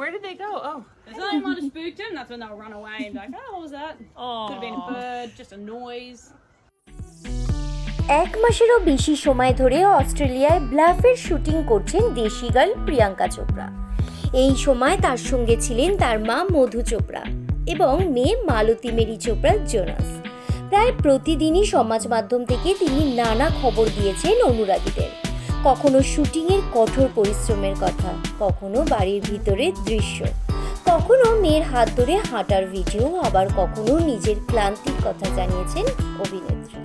Where did they go? Oh. They thought they might have spooked him. That's when they'll run away and be like, oh, what was that? Oh. Could have been a Oh. bird, just a noise. এক মাসেরও বেশি সময় ধরে অস্ট্রেলিয়ায় ব্লাফের shooting করছেন দেশি girl Priyanka Chopra এই সময় তার সঙ্গে ছিলেন তার মা মধু চোপড়া এবং মেয়ে মালতী মেরি চোপড়া জোনাস প্রায় প্রতিদিনই সমাজ মাধ্যম থেকে তিনি নানা খবর দিয়েছেন অনুরাগীদের কখনো শুটিংয়ের কঠোর পরিশ্রমের কথা, কখনো বাড়ির ভিতরের দৃশ্য। কখনো মেয়ের হাত ধরে হাঁটার ভিডিও, আবার কখনো নিজের ক্লান্তির কথা জানিয়েছেন অভিনেত্রী।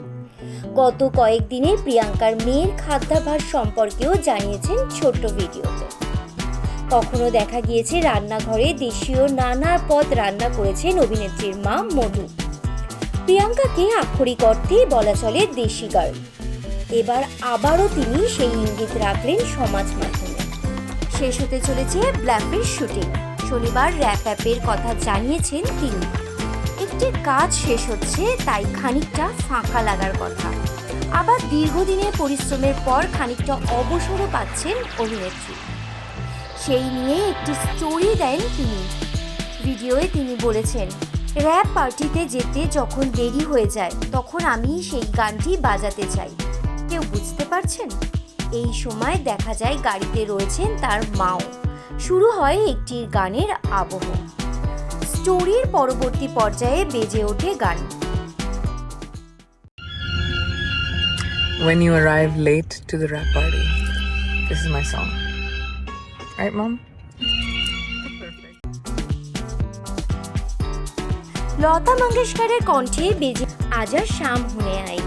গত কয়েকদিনে প্রিয়াঙ্কার মেয়ের খাদ্যাভ্যাস সম্পর্কেও জানিয়েছেন ছোট্ট ভিডিওতে। কখনো দেখা গিয়েছে রান্নাঘরে দেশীয় নানা পদ রান্না করেছেন অভিনেত্রীর মা মধু। প্রিয়াঙ্কাকে আক্ষরিক অর্থে বলা চলে দেশি গার্ল। এবার আবারও তিনি সেই ইঙ্গিত রাখলেন সমাজ মাধ্যমে। শেষ হতে চলেছে ব্ল্যাফের শুটিং। শনিবার র্যাপ অ্যাপের কথা জানিয়েছেন তিনি। একটি কাজ শেষ হচ্ছে, তাই খানিকটা ফাঁকা লাগার কথা। আবার দীর্ঘদিনের পরিশ্রমের পর খানিকটা অবসরও পাচ্ছেন অভিনেত্রী। সেই নিয়ে একটি স্টোরি দেন তিনি। ভিডিওয়ে তিনি বলেছেন, র্যাপ পার্টিতে যেতে যখন দেরি হয়ে যায়, তখন আমি সেই গানটি বাজাতে চাই। কেউ বুঝতে পারছেন? এই সময় দেখা যায় গাড়িতে রয়েছেন তার মাও। শুরু হয় একটি গানের আবহ। স্টোরির পরবর্তী পর্যায়ে বেজে ওঠে গান। When you arrive late to the rap party, this is my song. Right, Mom? লতা মঙ্গেশকরের কণ্ঠে বেজে আজা শাম হুনে আই।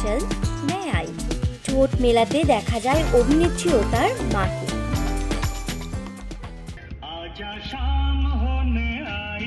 চল সামনে আই। চোট মেলাতে দেখা যায় অভিনেত্রী ও তার মাকে। আজা শাম হোনে আই।